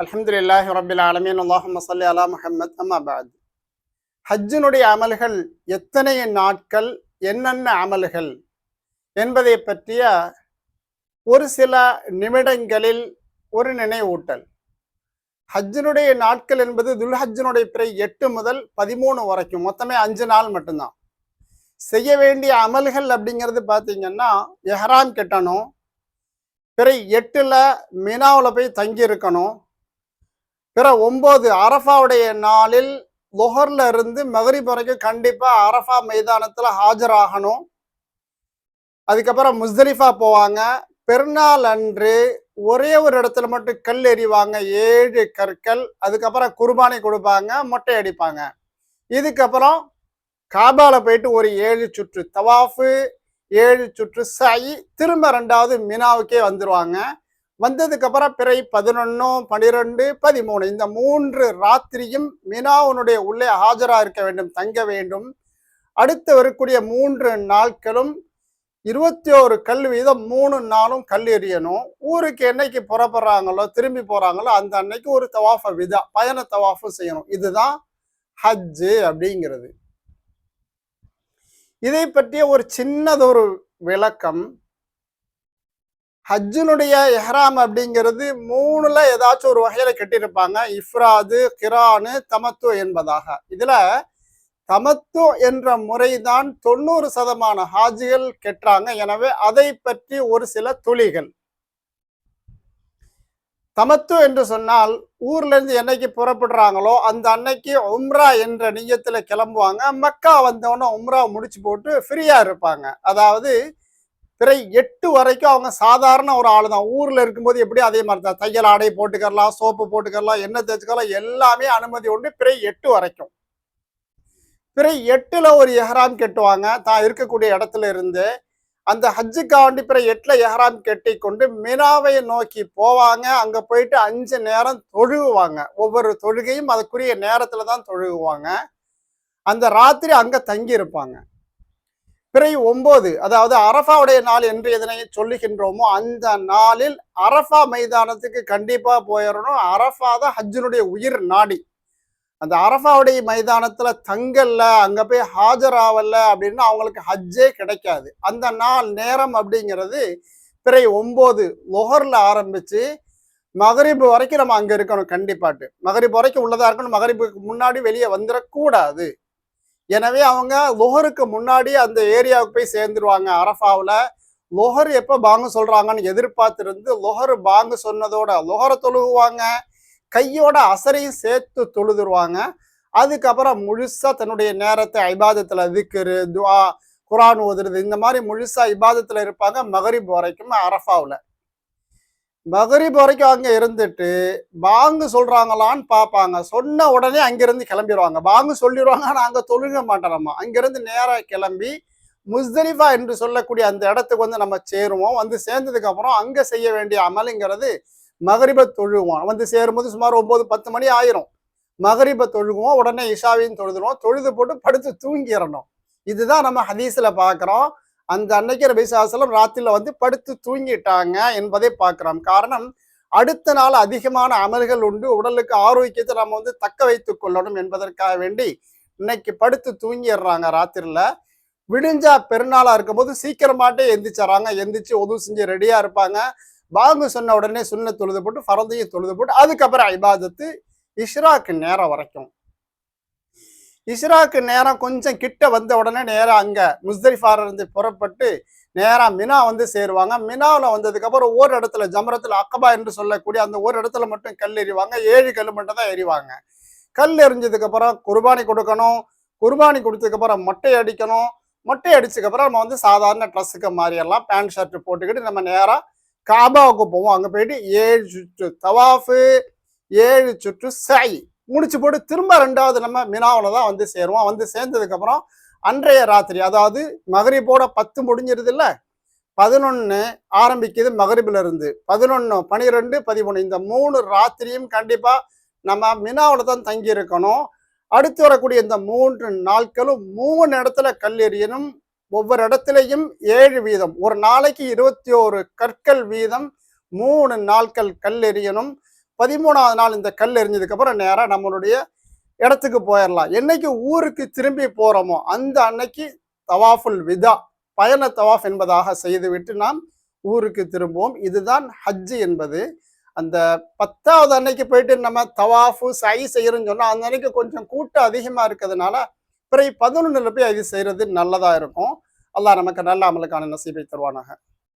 அலமதுல்லாஹி ரபில் ஆலமீன். அல்லாஹும்ம மசல்லி அலா முஹம்மத். அம்மாபாத் ஹஜ்ஜினுடைய அமல்கள் எத்தனை நாட்கள் என்னென்ன அமல்கள் என்பதை பற்றிய ஒரு சில நிமிடங்களில் ஒரு நினைவூட்டல். ஹஜ்ஜினுடைய நாட்கள் என்பது துல்ஹஜ்ஜினுடைய பிறை எட்டு முதல் பதிமூணு வரைக்கும். மொத்தமே அஞ்சு நாள் மட்டும்தான். செய்ய வேண்டிய அமல்கள் அப்படிங்கிறது பார்த்தீங்கன்னா எஹ்ராம் கட்டணும். பிறை எட்டில் மினாவில் போய் தங்கி இருக்கணும் பிற ஒன்பது அரஃபாவுடைய நாளில் லொஹர்ல இருந்து மகரிப் வரைக்கும் கண்டிப்பா அரஃபா மைதானத்துல ஆஜராகணும் அதுக்கப்புறம் முஸ்தலிஃபா போவாங்க. பெருநாள் அன்று ஒரே ஒரு இடத்துல மட்டும் கல் எறிவாங்க. ஏழு கற்கள். அதுக்கப்புறம் குர்பானி கொடுப்பாங்க மொட்டை அடிப்பாங்க. இதுக்கப்புறம் காபால போயிட்டு ஒரு ஏழு சுற்று தவாஃபு ஏழு சுற்று சாயி திரும்ப ரெண்டாவது மினாவுக்கே வந்துருவாங்க. வந்ததுக்கப்புறம் பிறை பதினொன்று பனிரெண்டு பதிமூணு இந்த மூன்று ராத்திரியும் மினாவுனுடைய உள்ளே ஆஜராக இருக்க வேண்டும் தங்க வேண்டும். அடுத்து வரக்கூடிய மூன்று நாட்களும் இருபத்தி ஒரு கல் வீதம் மூணு நாளும் கல் எறியணும். ஊருக்கு என்னைக்கு புறப்படுறாங்களோ திரும்பி போகிறாங்களோ அந்த அன்னைக்கு ஒரு தவாஃப விதா பயண தவாஃபும் செய்யணும். இதுதான் ஹஜ்ஜு அப்படிங்கிறது. இதை பற்றிய ஒரு சின்னதொரு விளக்கம் ஹஜ்ஜினுடைய எஹ்ராம் அப்படிங்கிறது மூணுல ஏதாச்சும் ஒரு வகையில கட்டியிருப்பாங்க. இஃப்ராது கிரானு தமத்து என்பதாக. இதுல தமத்து என்ற முறைதான் தொண்ணூறு சதமான ஹாஜிகள் கெட்டாங்க எனவே அதை பற்றி ஒரு சில துளிகள். தமத்து என்று சொன்னால் ஊர்ல இருந்து என்னைக்கு புறப்படுறாங்களோ அந்த அன்னைக்கு உம்ரா என்ற நியத்துல கிளம்புவாங்க. மக்கா வந்தவொடனே உம்ரா முடிச்சு போட்டு ஃப்ரீயா இருப்பாங்க. அதாவது பிறை எட்டு வரைக்கும் அவங்க சாதாரண ஒரு ஆள் தான் ஊரில் இருக்கும்போது எப்படி அதே மாதிரி தான் தையல் ஆடை போட்டுக்கரலாம் சோப்பு போட்டுக்கரலாம் எண்ணெய் தேய்ச்சிக்கலாம் எல்லாமே அனுமதி உண்டு பிறை எட்டு வரைக்கும். பிறை எட்டில் ஒரு எஹராம் கெட்டுவாங்க. தான் இருக்கக்கூடிய இடத்துல இருந்து அந்த ஹஜ்ஜுக்காண்டி பிற எட்டில் எஹராம் கெட்டி கொண்டு மினாவை நோக்கி போவாங்க. அங்கே போயிட்டு அஞ்சு நேரம் தொழுகுவாங்க. ஒவ்வொரு தொழுகையும் அதுக்குரிய நேரத்தில் தான் தொழுகுவாங்க. அந்த ராத்திரி அங்கே தங்கி இருப்பாங்க பிறை ஒன்பது அதாவது அரஃபாவுடைய நாள் என்று எதனை சொல்லுகின்றோமோ அந்த நாளில் அரஃபா மைதானத்துக்கு கண்டிப்பா போயிடணும் அரஃபா தான் ஹஜ்ஜினுடைய உயிர் நாடி. அந்த அரஃபாவுடைய மைதானத்துல தங்கல்ல அங்க போய் ஹாஜராவல்ல அப்படின்னு அவங்களுக்கு ஹஜ்ஜே கிடைக்காது. அந்த நாள் நேரம் அப்படிங்கிறது பிறை ஒன்பது லொஹர்ல ஆரம்பிச்சு மகரிப்பு வரைக்கும் நம்ம அங்க இருக்கணும் கண்டிப்பாட்டு. மகரிப்பு வரைக்கும் உள்ளதா இருக்கணும். மகரிப்புக்கு முன்னாடி வெளியே வந்துடக்கூடாது. எனவே அவங்க லொஹருக்கு முன்னாடி அந்த ஏரியாவுக்கு போய் சேர்ந்துருவாங்க. அரஃபாவில் லொஹர் எப்போ பாங்கு சொல்கிறாங்கன்னு எதிர்பார்த்துருந்து லொஹர் பாங்கு சொன்னதோட லொஹரை தொழுகுவாங்க. கையோட அசரையும் சேர்த்து தொழுதுருவாங்க. அதுக்கப்புறம் முழுசாக தன்னுடைய நேரத்தை ஐபாதத்தில் திக்ரு துவா குரான் ஓதுறது இந்த மாதிரி முழுசாக இபாதத்தில் இருப்பாங்க மகரிப் வரைக்கும் அரஃபாவில். மகரிப் வரைக்கும் அங்கே இருந்துட்டு பாங்கு சொல்கிறாங்களான்னு பார்ப்பாங்க. சொன்ன உடனே அங்கேருந்து கிளம்பிடுவாங்க. பாங்கு சொல்லிடுவாங்க ஆனால் அங்கே தொழுக மாட்டோம்மா அங்கேருந்து நேராக கிளம்பி முஸ்தலிஃபா என்று சொல்லக்கூடிய அந்த இடத்துக்கு வந்து நம்ம சேருவோம். வந்து சேர்ந்ததுக்கு அப்புறம் செய்ய வேண்டிய அமலுங்கிறது மகரிப தொழுவோம். வந்து சேரும்போது சுமார் ஒம்பது பத்து மணி ஆயிரும். மகரிப தொழுகுவோம் உடனே இஷாவையும் தொழுதுருவோம். தொழுது போட்டு படுத்து தூங்கிடணும். இதுதான் நம்ம ஹதீஸில் பார்க்குறோம். அந்த அன்னைக்கு ரபிசாசலம் ராத்திரில வந்து படுத்து தூங்கிட்டாங்க என்பதை பார்க்கிறோம். காரணம் அடுத்த நாள் அதிகமான அமல்கள் உண்டு. உடலுக்கு ஆரோக்கியத்தை நம்ம வந்து தக்க வைத்து கொள்ளணும் என்பதற்காக வேண்டி இன்னைக்கு படுத்து தூங்கிடுறாங்க ராத்திரில விடிஞ்சா பெருநாளா இருக்கும்போது சீக்கிரமாட்டே எந்திரிச்சாராங்க எந்திரிச்சு உதவு செஞ்சு ரெடியா இருப்பாங்க. பாங்கு சொன்ன உடனே சுண்ண தொழுது போட்டு ஃபரந்தையும் தொழுது போட்டு அதுக்கப்புறம் ஐபாதத்து இஷ்ராக்கு நேரம் வரைக்கும். இஷ்ராக்கு நேரம் கொஞ்சம் கிட்ட வந்த உடனே நேராக அங்கே முஸ்தலிஃபால இருந்து புறப்பட்டு நேராக மினா வந்து சேருவாங்க. மினாவில் வந்ததுக்கப்புறம் ஒரு இடத்துல ஜமரத்தில் அக்கபா என்று சொல்லக்கூடிய அந்த ஒரு இடத்துல மட்டும் கல் எறிவாங்க. ஏழு கல் மட்டும் தான் எறிவாங்க. கல் எறிஞ்சதுக்கப்புறம் குர்பானி கொடுக்கணும். குர்பானி கொடுத்ததுக்கப்புறம் மொட்டை அடிக்கணும். மொட்டை அடிச்சதுக்கப்புறம் நம்ம வந்து சாதாரண ட்ரெஸ்ஸுக்கு மாறியெல்லாம் பேண்ட் ஷர்ட் போட்டுக்கிட்டு நம்ம நேராக காபாவுக்கு போவோம். அங்கே போயிட்டு ஏழு சுற்று தவாஃபு ஏழு சுற்று சாய். முடிச்சு போட்டு திரும்ப ரெண்டாவது நம்ம மினாவில் தான் வந்து சேருவோம். வந்து சேர்ந்ததுக்கப்புறம் அன்றைய ராத்திரி அதாவது மகரிபோட பத்து முடிஞ்சிருது இல்லை பதினொன்று ஆரம்பிக்குது மகரிபிலிருந்து. இருந்து பதினொன்னு பனிரெண்டு பதிமூணு இந்த மூணு ராத்திரியும் கண்டிப்பாக நம்ம மினாவில் தான் தங்கி இருக்கணும். அடுத்து வரக்கூடிய இந்த மூன்று நாட்களும் மூணு இடத்துல கல் ஒவ்வொரு இடத்துலையும் ஏழு வீதம். ஒரு நாளைக்கு இருபத்தி ஒரு கற்கள் வீதம் மூணு நாட்கள் கல் பதிமூணாவது நாள் இந்த கல் எரிஞ்சதுக்கப்புறம் நேராக நம்மளுடைய இடத்துக்கு போயிடலாம் என்னைக்கு ஊருக்கு திரும்பி போகிறோமோ அந்த அன்னைக்கு தவாஃபுல் விதா பயண தவாஃப் என்பதாக செய்துவிட்டு நாம் ஊருக்கு திரும்புவோம். இதுதான் ஹஜ்ஜு என்பது. அந்த பத்தாவது அன்னைக்கு போயிட்டு நம்ம தவாஃபு சை செய்யறோம்னு சொன்னால் அந்த அன்னைக்கு கொஞ்சம் கூட்டம் அதிகமாக இருக்கிறதுனால பிறகு பதினொன்றில் போய் அது செய்கிறது நல்லதாக இருக்கும். அல்லாஹ் நமக்கு நல்ல அமலுக்கான நசீபை தருவானாக.